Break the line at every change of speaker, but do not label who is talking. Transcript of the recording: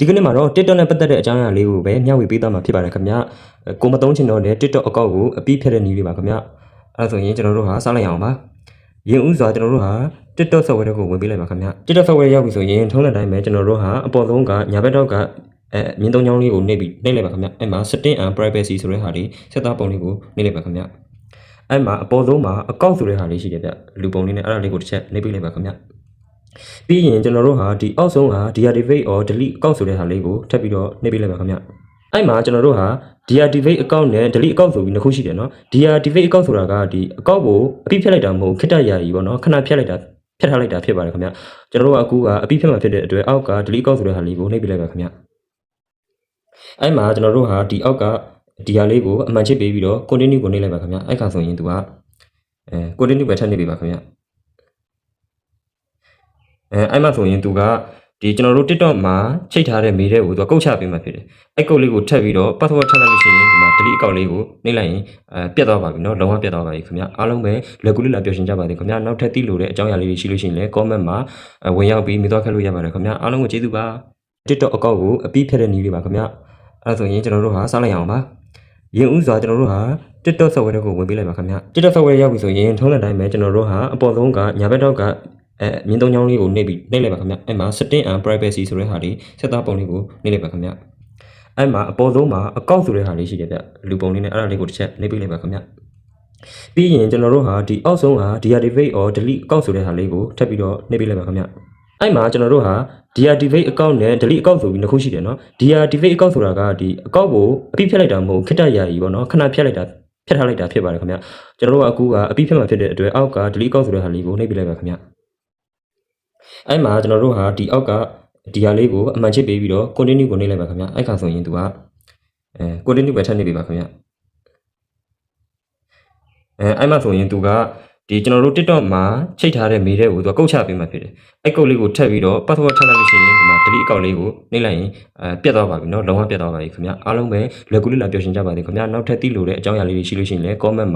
ဒီကနေ့မှာတော့ TikTok နဲ့ပတ်သက်တဲ့အကြောင်းအရာလေးကိုပဲမျှဝေပေးသွားမှာဖြစ်ပါတယ်ခင်ဗျအဲကိုမသုံးချင်တော့တဲ့ TikTok အကောင့်ကိုအပြီးဖြတ်တဲ့နည်းလေးပါခင်ဗျအဲဒါဆိုရင်ကျွန်တော်တို့ဟာစလိုက်အောင်ပါရင်ဥစွာကျွန်တော်တို့ဟာ TikTok software ကိုဝင်ပေးလိုက်ပါခင်ဗျ TikTok software ရောက်ပြီဆိုရင်ထုံးတဲ့အတိုင်းပဲကျွန်တော်တို့ဟာအပေါ်ဆုံးကညာဘက်တော့ကအဲမြင်းသုံးချောင်းလေးကိုနှိပ်ပြီးနှိပ်လိုက်ပါခင်ဗျအဲ့မှာ setting and privacy ဆိုတဲ့ဟာလေးဆက်သားပုံလေးကိုနှိပ်လိုက်ပါခင်ဗျအဲ့မှာအပေါ်ဆုံးမှာအကောင့်ဆိုတဲ့ဟာလေးရှိတယ်ဗျလူပုံလေးနဲ့အဲ့ဒါလေးကိုတစ်ချက်နှိပ်ပေးလိုက်ပါခင်ဗျ ပြီးရင်ကျွန်တော်တို့ဟာဒီအောက်ဆုံးဟာ deactivate or delete account ဆိုတဲ့ဟာလေးကိုထပ်ပြီးတော့နှိပ်ပေးလိုက်ပါခင်ဗျအဲ့မှာကျွန်တော်တို့ဟာ deactivate account နဲ့ delete account ဆိုပြီးနှစ်ခုရှိတယ်နော် deactivate account ဆိုတာကဒီ account ကိုအပြည့်ဖြတ်လိုက်တာမဟုတ်ခိတ္တရာကြီးပေါ့နော်ခဏဖြတ်လိုက်တာဖြတ်ထားလိုက်တာဖြစ်ပါတယ်ခင်ဗျကျွန်တော်တို့ကအခုကအပြည့်ဖြတ်မှာဖြစ်တဲ့အတွက်အောက်က delete account ဆိုတဲ့ဟာလေးကိုနှိပ်ပေးလိုက်ပါခင်ဗျအဲ့မှာကျွန်တော်တို့ဟာဒီအောက်ကဒီဟာလေးကိုအမှန်ချစ်ပေးပြီးတော့ continue ကိုနှိပ်လိုက်ပါခင်ဗျအဲ့ခါဆိုရင်သူကအဲ continue ပဲထပ်နှိပ်ပေးပါခင်ဗျ အဲအဲ့မှဆိုရင်သူကဒီကျွန်တော်တို့ TikTok မှာချိတ်ထားတဲ့မေးတဲ့ကိုသူကကုတ်ချပေးမှဖြစ်တယ်အဲ့ကုတ်လေးကိုထပ်ပြီးတော့ password ထပ်လိုက်လို့ရှိရင်ဒီမှာ delete account လေးကိုနှိပ်လိုက်ရင်အဲပြတ်သွားပါပြီเนาะလုံးဝပြတ်သွားပါပြီခင်ဗျအားလုံးပဲလွယ်ကူလေးလာပြောရှင်ကြပါစေခင်ဗျနောက်ထပ်သိလို့တဲ့အကြောင်းအရာလေးတွေရှိလို့ရှိရင်လည်း comment မှာအဲဝင်ရောက်ပြီးမိသွားခဲ့လို့ရပါတယ်ခင်ဗျအားလုံးကိုကျေးဇူးပါ TikTok အကောင့်ကိုအပြီးဖြတ်တဲ့နည်းလေးပါခင်ဗျအဲ့ဒါဆိုရင်ကျွန်တော်တို့ဟာစလိုက်အောင်ပါရင်ဥစွာကျွန်တော်တို့ဟာ TikTok software ကိုဝင်ပေးလိုက်ပါခင်ဗျ TikTok software ရောက်ပြီဆိုရင်ထုံးတဲ့အတိုင်းပဲကျွန်တော်တို့ဟာအပေါ်ဆုံးကညာဘက်တော့က အဲမြင်းသုံးချောင်းလေးကိုနှိပ်ပြီးနှိပ်လိုက်ပါခင်ဗျအဲ့မှာ setting and privacy ဆိုတဲ့ဟာလေးဆက်သားပုံလေးကိုနှိပ်လိုက်ပါခင်ဗျအဲ့မှာအပေါ်ဆုံးမှာအကောင့်ဆိုတဲ့ဟာလေးရှိတယ်ဗျလူပုံလေးနဲ့အဲ့ဒါလေးကိုတစ်ချက်နှိပ်ပေးလိုက်ပါခင်ဗျပြီးရင်ကျွန်တော်တို့ဟာဒီအောက်ဆုံးဟာ deactivate or delete account ဆိုတဲ့ဟာလေးကိုထပ်ပြီးတော့နှိပ်ပေးလိုက်ပါခင်ဗျအဲ့မှာကျွန်တော်တို့ဟာ deactivate account နဲ့ delete account ဆိုပြီးနှစ်ခုရှိတယ်နော် deactivate account ဆိုတာကဒီ account ကိုအပြည့်ဖြတ်လိုက်တာမဟုတ်ခိတ္တရာကြီးပေါ့နော်ခဏဖြတ်လိုက်တာဖြတ်ထားလိုက်တာဖြစ်ပါတယ်ခင်ဗျကျွန်တော်တို့ကအခုကအပြည့်ဖြတ်မှာဖြစ်တဲ့အတွက်အောက်က delete account ဆိုတဲ့ဟာလေးကိုနှိပ်ပေးလိုက်ပါခင်ဗျ အဲ့မှာကျွန်တော်တို့ဟာဒီအောက်ကဒီဟာလေးကိုအမှန်ချစ်ပေးပြီးတော့ continue ကိုနှိပ်လိုက်ပါခင်ဗျအဲ့ခါဆိုရင်သူကအဲ continue ပဲထပ်နှိပ်ပေးပါခင်ဗျအဲအဲ့မှာဆိုရင်သူကဒီကျွန်တော်တို့ TikTok မှာချိတ်ထားတဲ့မေးတဲ့ကိုသူကကုတ်ချပေးမှဖြစ်တယ်။အဲ့ကုတ်လေးကိုထပ်ပြီးတော့ password ထပ်လိုက်လို့ရှိရင်ဒီမှာ delete အကောင့်လေးကိုနှိပ်လိုက်ရင်အဲပြတ်သွားပါပြီနော်။လုံးဝပြတ်သွားပါပြီခင်ဗျာ။အားလုံးပဲလွယ်ကူလေးလာပျော်ရှင်ကြပါစေခင်ဗျာ။နောက်ထပ်သိလို့တဲ့အကြောင်းအရာလေးတွေရှိလို့ရှိရင်လည်း comment